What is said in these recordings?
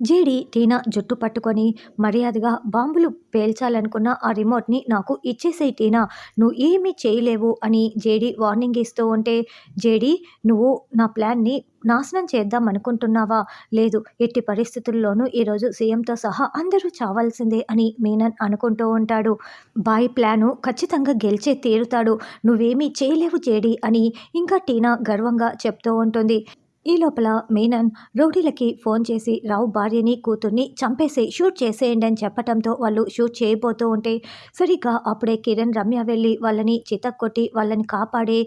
JD టీనా జుట్టు పట్టుకొని మర్యాదగా బాంబులు పేల్చాలనుకున్న ఆ రిమోట్ని నాకు ఇచ్చేసేయి టీనా నువ్వు ఏమీ చేయలేవు అని జేడి వార్నింగ్ ఇస్తూ ఉంటే జేడి నువ్వు నా ప్లాన్ని నాశనం చేద్దాం అనుకుంటున్నావా లేదు ఎట్టి పరిస్థితుల్లోనూ ఈరోజు సీఎంతో సహా అందరూ చావాల్సిందే అని మీనన్ అనుకుంటూ ఉంటాడు. బాయ్ ప్లాను ఖచ్చితంగా గెలిచే తీరుతాడు. నువ్వేమీ చేయలేవు జేడి అని ఇంకా టీనా గర్వంగా చెప్తూ ఉంటుంది. ఈ లోపల మీనన్ రౌడీలకి ఫోన్ చేసి రావు భార్యని కూతుర్ని చంపేసి షూట్ చేసేయండి అని చెప్పటంతో వాళ్ళు షూట్ చేయబోతూ ఉంటే సరిగ్గా అప్పుడే కిరణ్ రమ్య వెళ్ళి వాళ్ళని చితక్కొట్టి వాళ్ళని కాపాడే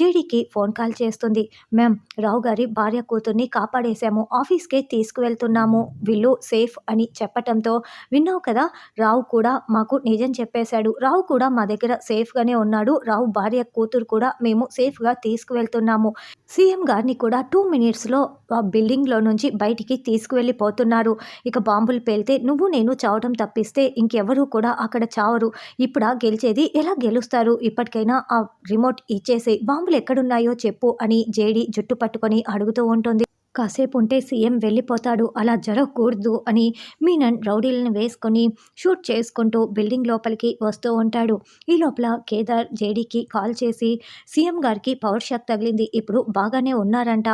జేడీకి ఫోన్ కాల్ చేస్తుంది. మ్యామ్ రావు గారి భార్య కూతుర్ని కాపాడేశాము. ఆఫీస్కే తీసుకువెళ్తున్నాము. వీళ్ళు సేఫ్ అని చెప్పటంతో విన్నావు కదా రావు కూడా మాకు నిజం చెప్పేశాడు. రావు కూడా మా దగ్గర సేఫ్గానే ఉన్నాడు. రావు భార్య కూతురు కూడా మేము సేఫ్గా తీసుకువెళ్తున్నాము. సీఎం గారిని కూడా టూ మినిట్స్ మినిట్స్లో ఆ బిల్డింగ్లో నుంచి బయటికి తీసుకువెళ్ళిపోతున్నారు. ఇక బాంబులు పేలితే నువ్వు నేను చావటం తప్పిస్తే ఇంకెవరూ కూడా అక్కడ చావరు. ఇప్పుడా గెలిచేది ఎలా గెలుస్తారు? ఇప్పటికైనా ఆ రిమోట్ ఇచ్చేసి బాంబులు ఎక్కడున్నాయో చెప్పు అని జేడి జుట్టు పట్టుకొని అడుగుతూ ఉంటుంది. కాసేపు ఉంటే సీఎం వెళ్ళిపోతాడు. అలా జరగకూడదు అని మీనన్ రౌడీలను వేసుకొని షూట్ చేసుకుంటూ బిల్డింగ్ లోపలికి వస్తూ ఉంటాడు. ఈ లోపల కేదార్ జేడీకి కాల్ చేసి సీఎం గారికి పవర్ షాక్ తగిలింది. ఇప్పుడు బాగానే ఉన్నారంట.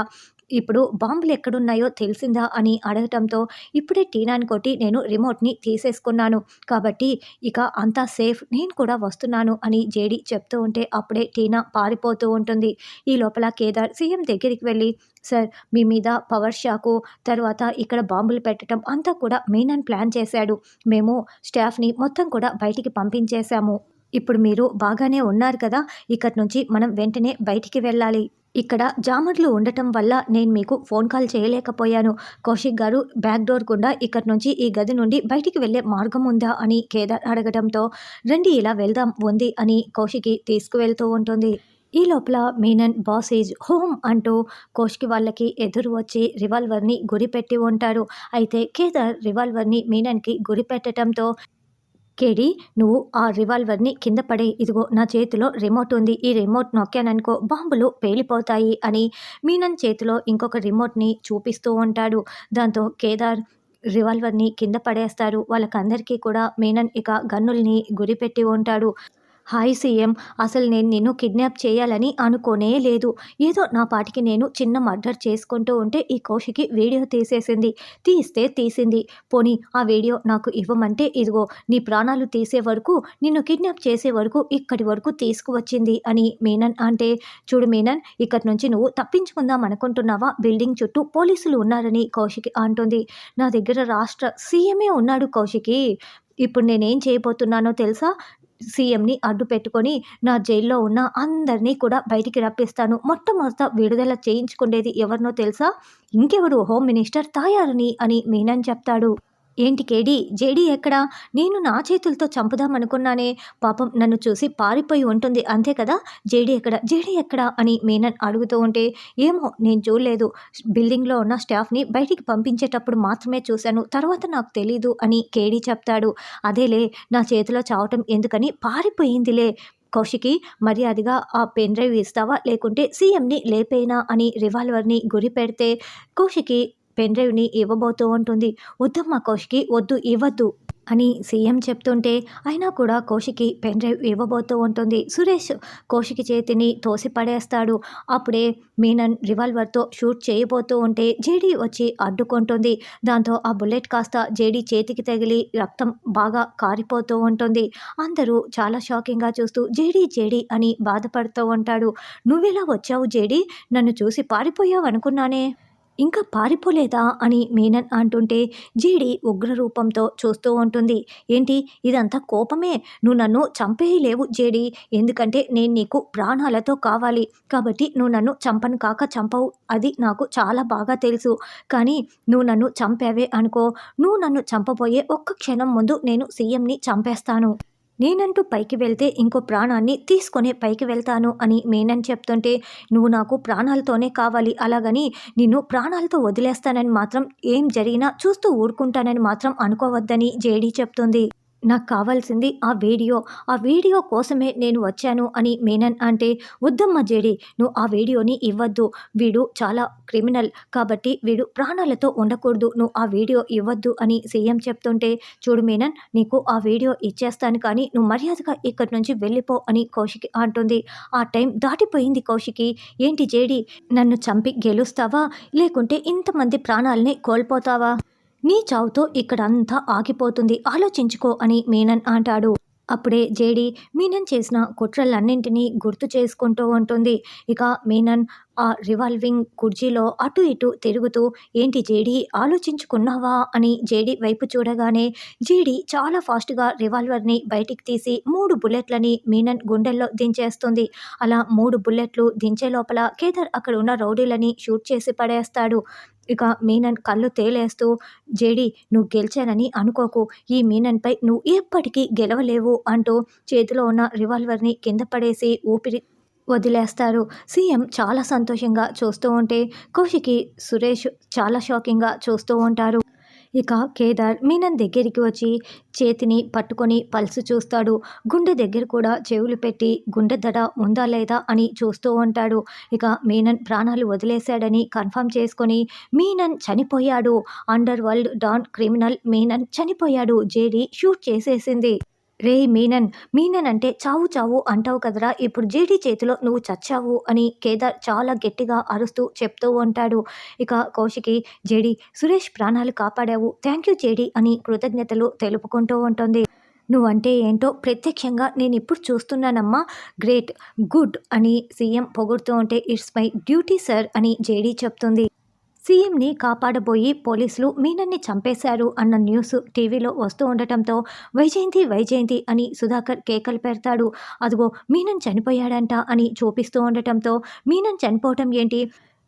ఇప్పుడు బాంబులు ఎక్కడున్నాయో తెలిసిందా అని అడగటంతో ఇప్పుడే టీనాని కొట్టి నేను రిమోట్ని తీసేసుకున్నాను. కాబట్టి ఇక అంతా సేఫ్ నేను కూడా వస్తున్నాను అని జేడి చెప్తూ ఉంటే అప్పుడే టీనా పారిపోతూ ఉంటుంది. ఈ లోపల కేదార్ సీఎం దగ్గరికి వెళ్ళి సార్ మీ మీద పవర్ షాకు తర్వాత ఇక్కడ బాంబులు పెట్టడం అంతా కూడా మీనన్ ప్లాన్ చేశాడు. మేము స్టాఫ్ని మొత్తం కూడా బయటికి పంపించేశాము. ఇప్పుడు మీరు బాగానే ఉన్నారు కదా ఇక్కడి నుంచి మనం వెంటనే బయటికి వెళ్ళాలి. ఇక్కడ జామర్లు ఉండటం వల్ల నేను మీకు ఫోన్ కాల్ చేయలేకపోయాను. కౌశిక్ గారు బ్యాక్ డోర్ గుండా ఇక్కడ నుంచి ఈ గది నుండి బయటికి వెళ్ళే మార్గం ఉందా అని కేదార్ అడగడంతో రండి ఇలా వెళ్దాం ఉంది అని కౌశికి తీసుకువెళ్తూ ఉంటుంది. ఈ లోపల మీనన్ బాస్ ఈజ్ హోమ్ అంటూ కోష్కి వాళ్ళకి ఎదురు వచ్చి రివాల్వర్ని గురిపెట్టి ఉంటారు. అయితే కేదార్ రివాల్వర్ని మీనన్కి గురిపెట్టడంతో కేడి నువ్వు ఆ రివాల్వర్ని కింద పడే ఇదిగో నా చేతిలో రిమోట్ ఉంది. ఈ రిమోట్ నొక్కాననుకో బాంబులు పేలిపోతాయి అని మీనన్ చేతిలో ఇంకొక రిమోట్ని చూపిస్తూ ఉంటాడు. దాంతో కేదార్ రివాల్వర్ని కింద పడేస్తారు. వాళ్ళకందరికీ కూడా మీనన్ ఇక గన్నుల్ని గురిపెట్టి ఉంటాడు. హాయ్ సీఎం అసలు నేను నిన్ను కిడ్నాప్ చేయాలని అనుకోనే లేదు. ఏదో నా పాటికి నేను చిన్న మర్డర్ చేసుకుంటూ ఉంటే ఈ కౌశికి వీడియో తీసేసింది. తీస్తే తీసింది. పోనీ ఆ వీడియో నాకు ఇవ్వమంటే ఇదిగో నీ ప్రాణాలు తీసే వరకు నిన్ను కిడ్నాప్ చేసే వరకు ఇక్కడి వరకు తీసుకువచ్చింది అని మీనన్ అంటే చూడు మీనన్ ఇక్కడి నుంచి నువ్వు తప్పించుకుందాం అనుకుంటున్నావా? బిల్డింగ్ చుట్టూ పోలీసులు ఉన్నారని కౌశికి అంటుంది. నా దగ్గర రాష్ట్ర సీఎమే ఉన్నాడు కౌశికి. ఇప్పుడు నేనేం చేయబోతున్నానో తెలుసా? సీఎంని అడ్డు పెట్టుకొని నా జైల్లో ఉన్న అందరినీ కూడా బయటికి రప్పిస్తాను. మొట్టమొదట విడుదల చేయించుకునేది ఎవరినో తెలుసా? ఇంకెవరు హోమ్ మినిస్టర్ తాయారని అని మీనన్ చెప్తాడు. ఏంటి కేడి? జేడీ ఎక్కడా? నేను నా చేతులతో చంపుదామనుకున్నానే. పాపం నన్ను చూసి పారిపోయి ఉంటుంది. అంతే కదా? జేడీ ఎక్కడ? జేడీ ఎక్కడా? అని మేనన్ అడుగుతూ ఉంటే ఏమో నేను చూడలేదు. బిల్డింగ్లో ఉన్న స్టాఫ్ని బయటికి పంపించేటప్పుడు మాత్రమే చూశాను. తర్వాత నాకు తెలీదు అని కేడీ చెప్తాడు. అదేలే నా చేతిలో చావటం ఎందుకని పారిపోయిందిలే. కౌశికి మర్యాదగా ఆ పెన్ డ్రైవ్ ఇస్తావా? లేకుంటే సీఎంని లేపేనా? అని రివాల్వర్ని గురి పెడితే కౌశికి పెన్ డ్రైవ్ని ఇవ్వబోతూ ఉంటుంది. వద్దమ్మా కౌశికి వద్దు ఇవ్వద్దు అని సీఎం చెప్తుంటే అయినా కూడా కోషికి పెన్ డ్రైవ్ ఇవ్వబోతూ ఉంటుంది. సురేష్ కోషికి చేతిని తోసి పడేస్తాడు అప్పుడే మీనన్ రివాల్వర్తో షూట్ చేయబోతూ ఉంటే జేడీ వచ్చి అడ్డుకుంటుంది. దాంతో ఆ బుల్లెట్ కాస్త జేడీ చేతికి తగిలి రక్తం బాగా కారిపోతూ ఉంటుంది. అందరూ చాలా షాకింగ్గా చూస్తూ జేడీ జేడీ అని బాధపడుతూ ఉంటాడు. నువ్వెలా వచ్చావు జేడీ? నన్ను చూసి పారిపోయావు అనుకున్నానే ఇంకా పారిపోలేదా అని మీనన్ అంటుంటే జీడి ఉగ్ర రూపంతో చూస్తూ ఉంటుంది. ఏంటి? ఇదంతా కోపమే? నువ్వు నన్ను చంపేయలేవు జేడి. ఎందుకంటే నేను నీకు ప్రాణాలతో కావాలి. కాబట్టి నువ్వు నన్ను చంపను కాక చంపవు. అది నాకు చాలా బాగా తెలుసు. కానీ నువ్వు నన్ను చంపావే అనుకో. నువ్వు నన్ను చంపబోయే ఒక్క క్షణం ముందు నేను సీఎంని చంపేస్తాను. నేనంటూ పైకి వెళ్తే ఇంకో ప్రాణాన్ని తీసుకొని పైకి వెళ్తాను అని మేనని చెప్తుంటే నువ్వు నాకు ప్రాణాలతోనే కావాలి. అలాగని నిన్ను ప్రాణాలతో వదిలేస్తానని మాత్రం ఏం జరిగినా చూస్తూ ఊరుకుంటానని మాత్రం అనుకోవద్దని జేడీ చెప్తుంది. నాకు కావాల్సింది ఆ వీడియో. ఆ వీడియో కోసమే నేను వచ్చాను అని మేనన్ అంటే వద్దమ్మ జేడి నువ్వు ఆ వీడియోని ఇవ్వద్దు. వీడు చాలా క్రిమినల్. కాబట్టి వీడు ప్రాణాలతో ఉండకూడదు. నువ్వు ఆ వీడియో ఇవ్వద్దు అని సీఎం చెప్తుంటే చూడు మేనన్ నీకు ఆ వీడియో ఇచ్చేస్తాను కానీ నువ్వు మర్యాదగా ఇక్కడి నుంచి వెళ్ళిపో అని కౌశికి అంటుంది. ఆ టైం దాటిపోయింది కౌశికి. ఏంటి జేడి నన్ను చంపి గెలుస్తావా? లేకుంటే ఇంతమంది ప్రాణాలని కోల్పోతావా? నీ చావుతో ఇక్కడంతా ఆగిపోతుంది. ఆలోచించుకో అని మీనన్ అంటాడు. అప్పుడే జేడి మీనన్ చేసిన కుట్రలన్నింటినీ గుర్తు చేసుకుంటూ ఉంటుంది. ఇక మీనన్ ఆ రివాల్వింగ్ కుర్చీలో అటు ఇటు తిరుగుతూ ఏంటి జేడి ఆలోచించుకున్నావా? అని జేడి వైపు చూడగానే జేడి చాలా ఫాస్ట్గా రివాల్వర్ని బయటికి తీసి మూడు బుల్లెట్లని మీనన్ గుండెల్లో దించేస్తుంది. అలా మూడు బుల్లెట్లు దించే లోపల కేదార్ అక్కడ ఉన్న రౌడీలని షూట్ చేసి పడేస్తాడు. ఇక మీనన్ కళ్ళు తేలేస్తూ జేడి నువ్వు గెలిచానని అనుకోకు. ఈ మీనన్పై నువ్వు ఎప్పటికీ గెలవలేవు అంటూ చేతిలో ఉన్న రివాల్వర్ని కింద పడేసి ఊపిరి వదిలేస్తారు. సీఎం చాలా సంతోషంగా చూస్తూ ఉంటే కౌశికి సురేష్ చాలా షాకింగ్గా చూస్తూ ఉంటారు. ఇక కేదార్ మీనన్ దగ్గరికి వచ్చి చేతిని పట్టుకొని పల్సు చూస్తాడు. గుండె దగ్గర కూడా చెవులు పెట్టి గుండె దడ ఉందా లేదా అని చూస్తూ ఉంటాడు. ఇక మీనన్ ప్రాణాలు వదిలేశాడని కన్ఫర్మ్ చేసుకొని మీనన్ చనిపోయాడు. Underworld don criminal Menon చనిపోయాడు. జేడి షూట్ చేసేసింది. రే మీనన్ మీనన్ అంటే చావు చావు అంటావు కదరా. ఇప్పుడు జేడీ చేతిలో నువ్వు చచ్చావు అని కేదార్ చాలా గట్టిగా అరుస్తూ చెప్తూ ఉంటాడు. ఇక కౌశికి జేడి సురేష్ ప్రాణాలు కాపాడావు. థ్యాంక్ యూ జేడి అని కృతజ్ఞతలు తెలుపుకుంటూ ఉంటుంది. నువ్వంటే ఏంటో ప్రత్యక్షంగా నేను ఇప్పుడు చూస్తున్నానమ్మా. గ్రేట్ గుడ్ అని సీఎం పొగుడుతూ ఉంటే ఇట్స్ మై డ్యూటీ సార్ అని జేడీ చెప్తుంది. సీఎంని కాపాడబోయి పోలీసులు మీనన్ని చంపేశారు అన్న న్యూస్ టీవీలో వస్తూ ఉండటంతో వైజయంతి వైజయంతి అని సుధాకర్ కేకలు పెడతాడు. అదిగో మీనన్ చనిపోయాడంట అని చూపిస్తూ ఉండటంతో మీనన్ చనిపోవటం ఏంటి?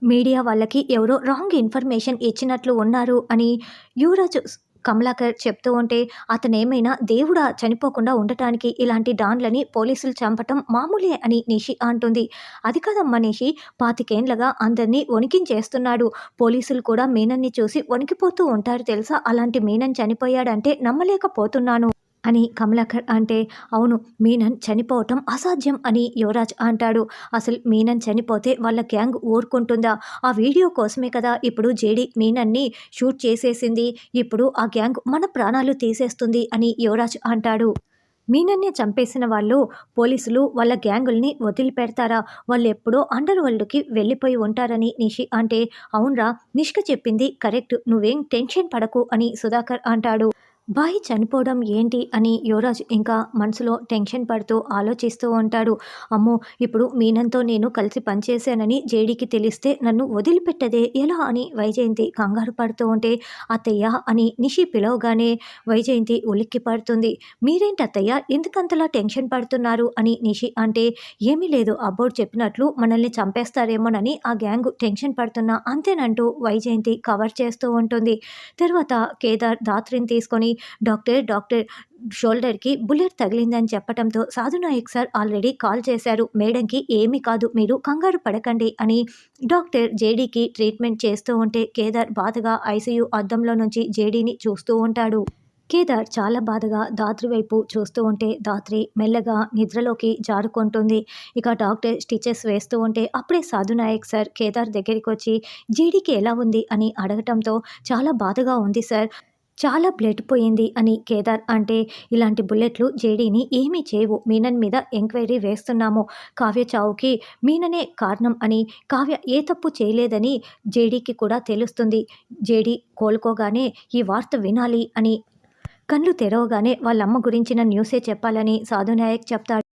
మీడియా వాళ్ళకి ఎవరో రాంగ్ ఇన్ఫర్మేషన్ ఇచ్చినట్లు ఉన్నారు అని యువరాజ్ కమలాకర్ చెప్తూ ఉంటే అతనేమైనా దేవుడా చనిపోకుండా ఉండటానికి ఇలాంటి డాన్లని పోలీసులు చంపటం మామూలే అని నిషి అంటుంది. అది కాదమ్మా నిషి పాతికేండ్లగా అందరినీ వణికించేస్తున్నాడు. పోలీసులు కూడా మీనన్ని చూసి వణికిపోతూ ఉంటారు తెలుసా? అలాంటి మీనన్ చనిపోయాడంటే నమ్మలేకపోతున్నాను. అని కమలాకర్ అంటే అవును మీనన్ చనిపోవటం అసాధ్యం అని యువరాజ్ అంటాడు. అసలు మీనన్ చనిపోతే వాళ్ళ గ్యాంగ్ ఊరుకుంటుందా? ఆ వీడియో కోసమే కదా ఇప్పుడు జేడి మీనన్ని షూట్ చేసేసింది. ఇప్పుడు ఆ గ్యాంగ్ మన ప్రాణాలు తీసేస్తుంది అని యువరాజ్ అంటాడు. మీనన్నే చంపేసిన వాళ్ళు పోలీసులు వాళ్ళ గ్యాంగుల్ని వదిలిపెడతారా? వాళ్ళు ఎప్పుడో అండర్ వరల్డ్కి వెళ్ళిపోయి ఉంటారని నిషి అంటే అవునరా నిష్క చెప్పింది కరెక్ట్ నువ్వేం టెన్షన్ పడకు అని సుధాకర్ అంటాడు. బాయ్ చనిపోవడం ఏంటి అని యువరాజ్ ఇంకా మనసులో టెన్షన్ పడుతూ ఆలోచిస్తూ ఉంటాడు. అమ్మో ఇప్పుడు మీనంతో నేను కలిసి పనిచేశానని జేడీకి తెలిస్తే నన్ను వదిలిపెట్టదే ఎలా అని వైజయంతి కంగారు పడుతూ ఉంటే అత్తయ్య అని నిషి పిలవగానే వైజయంతి ఉలిక్కి పడుతుంది. మీరేంటి అత్తయ్య ఎందుకంతలా టెన్షన్ పడుతున్నారు అని నిషి అంటే ఏమీ లేదు అబ్బోడు చెప్పినట్లు మనల్ని చంపేస్తారేమోనని ఆ గ్యాంగ్ టెన్షన్ పడుతున్నా అంతేనంటూ వైజయంతి కవర్ చేస్తూ ఉంటుంది. తర్వాత కేదార్ దాత్రిని తీసుకొని డాక్టర్ డాక్టర్ షోల్డర్కి బుల్లెట్ తగిలిందని చెప్పడంతో Sadhu Naik sir already call చేశారు. మేడంకి ఏమీ కాదు మీరు కంగారు పడకండి అని డాక్టర్ జేడీకి ట్రీట్మెంట్ చేస్తూ ఉంటే కేదార్ బాధగా ఐసీయూ అద్దంలో నుంచి జేడీని చూస్తూ ఉంటాడు. కేదార్ చాలా బాధగా దాత్రి వైపు చూస్తూ ఉంటే దాత్రి మెల్లగా నిద్రలోకి జారుకుంటుంది. ఇక డాక్టర్ స్టిచెస్ వేస్తూ ఉంటే అప్పుడే సాధు నాయక్ సార్ కేదార్ దగ్గరికి వచ్చి జేడీకి ఎలా ఉంది? అని అడగటంతో చాలా బాధగా ఉంది సార్. చాలా బ్లడ్ పోయింది అని కేదార్ అంటే ఇలాంటి బుల్లెట్లు జేడీని ఏమీ చేయవు. మీనన్ మీద ఎంక్వైరీ వేస్తున్నాము. కావ్య చావుకి మీననే కారణం అని కావ్య ఏ తప్పు చేయలేదని జేడీకి కూడా తెలుస్తుంది. జేడీ కోలుకోగానే ఈ వార్త వినాలి అని కళ్ళు తెరవగానే వాళ్ళమ్మ గురించిన న్యూసే చెప్పాలని సాధునాయక్ చెప్తాడు.